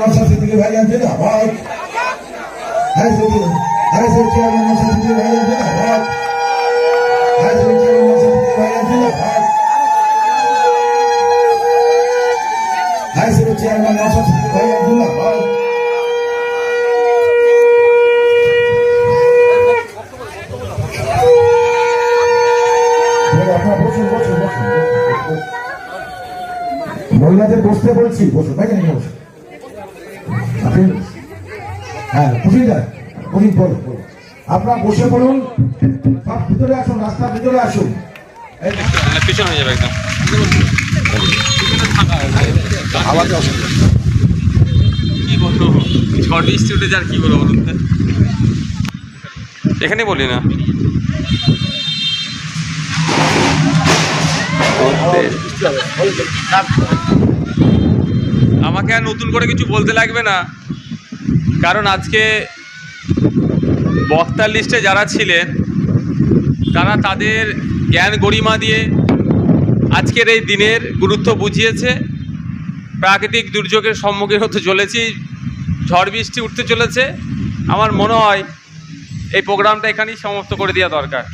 নৌসাদ সিদ্দিকী ভাইজান জিন্দাবাদ হাই সিদ্দিকী হাই সিদ্দিকী চেয়ারম্যান সিদ্দিকী ভাইজান জিন্দাবাদ হাই সিদ্দিকী চেয়ারম্যান নৌসাদ সিদ্দিকী ভাইজান জিন্দাবাদ হাই সিদ্দিকী চেয়ারম্যান নৌসাদ সিদ্দিকী বসুন বসুন বসুন। মহিলাদের বসতে বলছি, বসুন, ভাই জানি হ্যাঁ যায় খুশি বলুন বলুন। আপনারা বসে পড়ুন সব ভিতরে আসুন রাস্তার ভিতরে আসুন। এই না পিছনে হয়ে যাবে একদম। কি বলব? ঝড় বৃষ্টি উঠে যার কি বলব বলুন এখানে বলি না। আমাকে আর নতুন করে কিছু বলতে লাগবে না। কারণ আজকে বক্তার লিস্টে যারা ছিলেন, তারা তাদের জ্ঞান গরিমা দিয়ে আজকের এই দিনের গুরুত্ব বুঝিয়েছে। প্রাকৃতিক দুর্যোগের সম্মুখীন হতে চলেছি, ঝড় বৃষ্টি উঠতে চলেছে। আমার মনে হয় এই প্রোগ্রামটা এখানেই সমাপ্ত করে দেওয়া দরকার।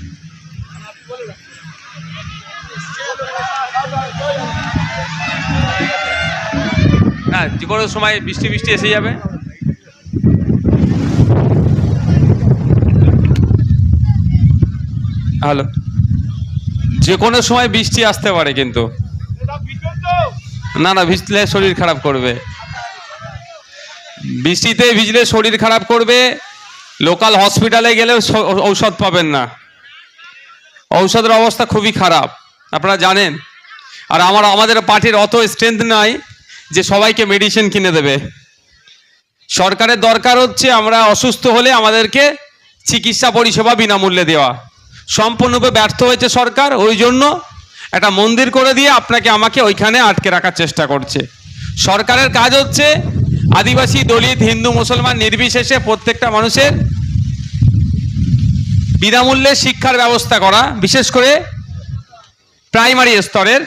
না, যে কোনো সময় বৃষ্টি বৃষ্টি এসে যাবে। হ্যালো। যে কোনো সময় বৃষ্টি আসতে পারে কিন্তু। না না, ভিজলে শরীর খারাপ করবে। বৃষ্টিতে ভিজলে শরীর খারাপ করবে, লোকাল হসপিটালে গেলেও ঔষধ পাবেন না। ঔষধের অবস্থা খুবই খারাপ, আপনারা জানেন। আর আমার, আমাদের পার্টির অত স্ট্রেংথ নাই যে সবাইকে মেডিসিন কিনে দেবে। সরকারের দরকার হচ্ছে আমরা অসুস্থ হলে আমাদেরকে চিকিৎসা পরিষেবা বিনামূল্যে দেওয়া। সম্পূর্ণরূপে ব্যর্থ হয়েছে সরকার, ওই জন্য একটা মন্দির করে দিয়ে আপনাকে আমাকে ওইখানে আটকে রাখার চেষ্টা করছে। সরকারের কাজ হচ্ছে আদিবাসী, দলিত, হিন্দু, মুসলমান নির্বিশেষে প্রত্যেকটা মানুষের বিনামূল্যে শিক্ষার ব্যবস্থা করা, বিশেষ করে প্রাইমারি স্তরের।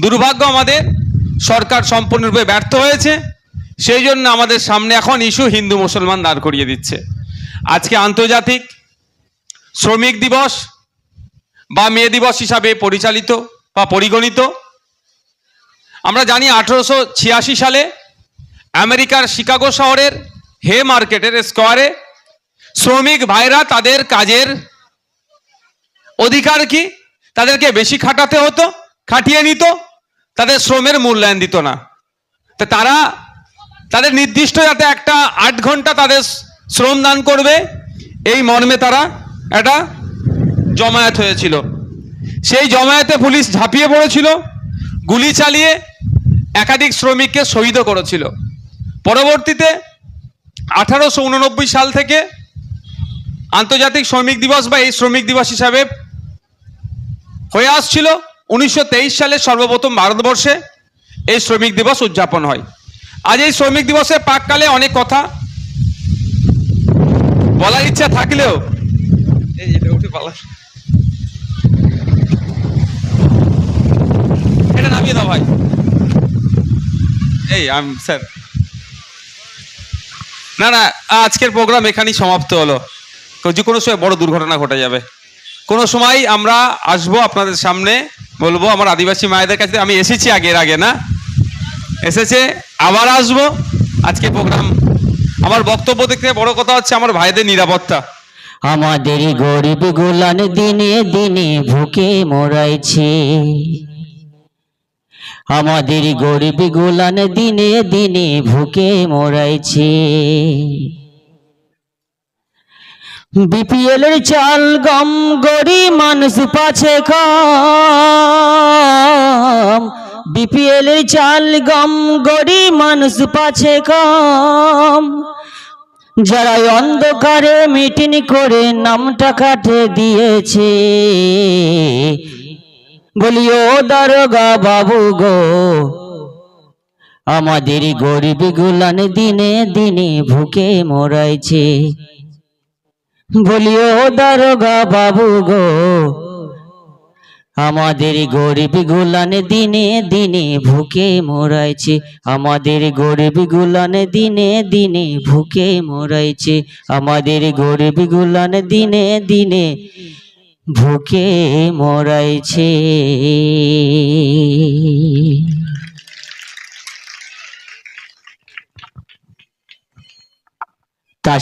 দুর্ভাগ্য আমাদের সরকার সম্পূর্ণরূপে ব্যর্থ হয়েছে। সেই জন্য আমাদের সামনে এখন ইস্যু হিন্দু মুসলমান দাঁড় করিয়ে দিচ্ছে। আজকে আন্তর্জাতিক শ্রমিক দিবস বা মে দিবস হিসাবে পরিচালিত বা পরিগণিত। আমরা জানি আঠেরোশো ছিয়াশি সালে আমেরিকার শিকাগো শহরের হে মার্কেটের স্কোয়ারে শ্রমিক ভাইরা তাদের কাজের অধিকার কি? তাদেরকে বেশি খাটাতে হতো, খাটিয়ে নিত। তাদের শ্রমের মূল্যায়ন দিত না। তো তারা তাদের নির্দিষ্ট যাতে একটা আট ঘণ্টা তাদের শ্রম দান করবে, এই মর্মে তারা একটা জমায়েত হয়েছিল। সেই জমায়েতে পুলিশ ঝাঁপিয়ে পড়েছিল, গুলি চালিয়ে একাধিক শ্রমিককে শহীদও করেছিল। পরবর্তীতে আঠারোশো উননব্বই সাল থেকে আন্তর্জাতিক শ্রমিক দিবস বা এই শ্রমিক দিবস হিসাবে হয়ে আসছিল। উনিশশো তেইশ সালে সর্বপ্রথম ভারতবর্ষে এই শ্রমিক দিবস উদযাপন হয়। আজ এই শ্রমিক দিবসের প্রাককালে অনেক কথা। বলার ইচ্ছা থাকলেও এটা নামিয়ে দাও ভাই। এই, আম, স্যার। না না, আজকের প্রোগ্রাম এখানেই সমাপ্ত হলো। যে কোনো সময় বড় দুর্ঘটনা ঘটে যাবে। কোনো সময় আমরা আসব আপনাদের সামনে। বলব, আমার আদিবাসী মায়েদের কাছে আমি এসেছি আগের আগে, না? এসেছে, আবার আসব। আজকে প্রোগ্রাম আমার বক্তব্য দেখতে বড় কথা হচ্ছে আমার ভাইদের নিরাপত্তা। আমাদের গরিব গোলান দিনে দিনে ভুকে মরাইছে। আমাদের গরিব গোলান দিনে দিনে ভুকে মরাইছে। বিপিএল এর চাল গম গরি মানুষ পাছে কম বিপিএল এর চাল গম গরি মানুষ পাছে কম যারা অন্ধকারে মিটিং করে নামটা কাটে দিয়েছে। বলি, ও দারোগা বাবু গো, আমাদের গরিব গুলান দিনে দিনে ভুকে মরাইছে। বলি ও দারোগা বাবু গো, আমাদের গরিব গুলান দিনে দিনে ভুকে মরাইছে। আমাদের গরিব গুলান দিনে দিনে ভুকে মরাইছে। আমাদের গরিব গুলান দিনে দিনে ভুকে মরাইছে। তা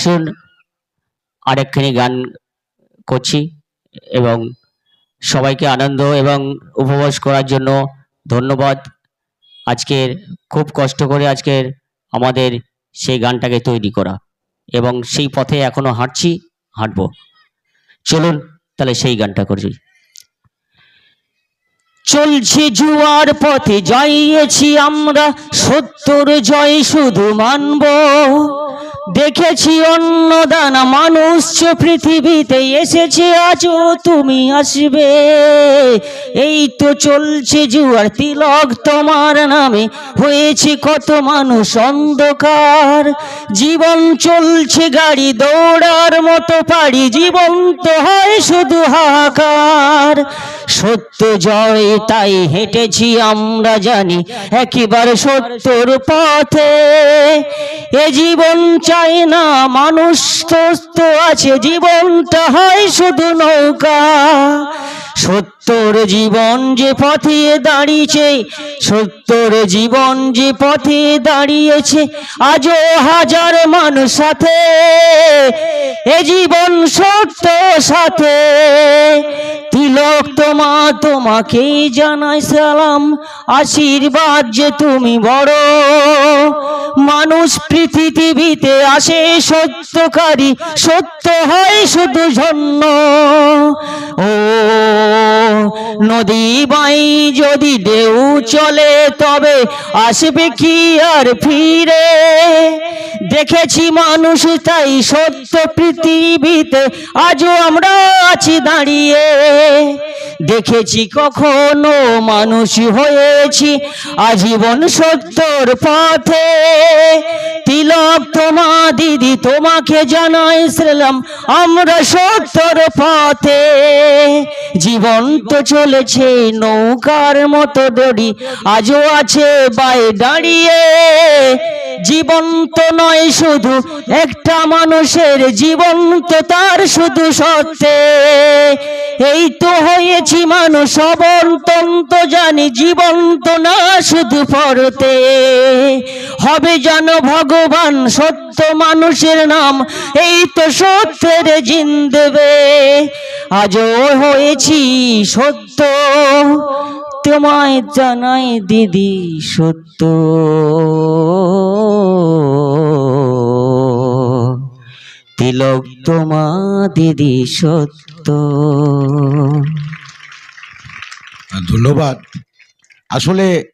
আরেকখানি গান করছি এবং সবাইকে আনন্দ এবং উপভোগ করার জন্য ধন্যবাদ। আজকের খুব কষ্ট করে আজকের আমাদের সেই গানটাকে তৈরি করা এবং সেই পথে এখনও হাঁটছি, হাঁটবো। চলুন তাহলে সেই গানটা করছি চলছে জুয়ার পথে জয়েছি আমরা, সত্তর জয় শুধু মানব। দেখেছি অন্নদান মানুষ পৃথিবীতে এসেছে, আজও তুমি আসবে। এই তো চলছে জুয়ার তিলক তোমার নামে, হয়েছে কত মানুষ অন্ধকার। জীবন চলছে গাড়ি দৌড়ার মতো পারি জীবন তো হয় শুধু হাহাকার। সত্য জয় তাই হেঁটেছি আমরা জানি একেবারে সত্যর পথে। এ জীবন চাই না মানুষ, সুস্থ আছে, জীবনটা হয় শুধু নৌকা। সত্যর জীবন যে পথে দাঁড়িয়েছে, সত্যর জীবন যে পথে দাঁড়িয়েছে, আজও হাজার মানুষ সাথে। এ জীবন সত্য সাথে। তিলক তোমা, তোমাকে জানাই সালাম, আশীর্বাদ যে তুমি বড়। মানুষ পৃথিবীতে আসে সত্যকারী, সত্য হয় শুধু জন্য ও নদী বাই যদি ঢেউ চলে, তবে আসবে কি আর ফিরে? দেখেছি মানুষ তাই সত্য পৃথিবীতে আজও আমরা আছি দাঁড়িয়ে। দেখেছি কখনো মানুষ হয়েছি, আজীবন সত্যর পথে। তিলক তোমা দিদি, তোমাকে জানাই সালাম আমরা সত্যর পথে। জীবন তো চলেছে, নৌকার মতো দড়ি, আজও আছে বাই দাঁড়িয়ে। জীবন তো নয় শুধু একটা মানুষের, জীবন তো তার শুধু সত্যে। এই তো হয়েছি মানুষ, অবন্তন্ত জানি, জীবন তো না শুধু পরতে। হবে যেন ভগবান সত্য মানুষের নাম, এই তো সত্যের জিন্দবে। আজও হয়েছি সত্য, তোমায় জানাই দিদি সত্য। তিলক তোমা দিদি সত্য। ধন্যবাদ। আসলে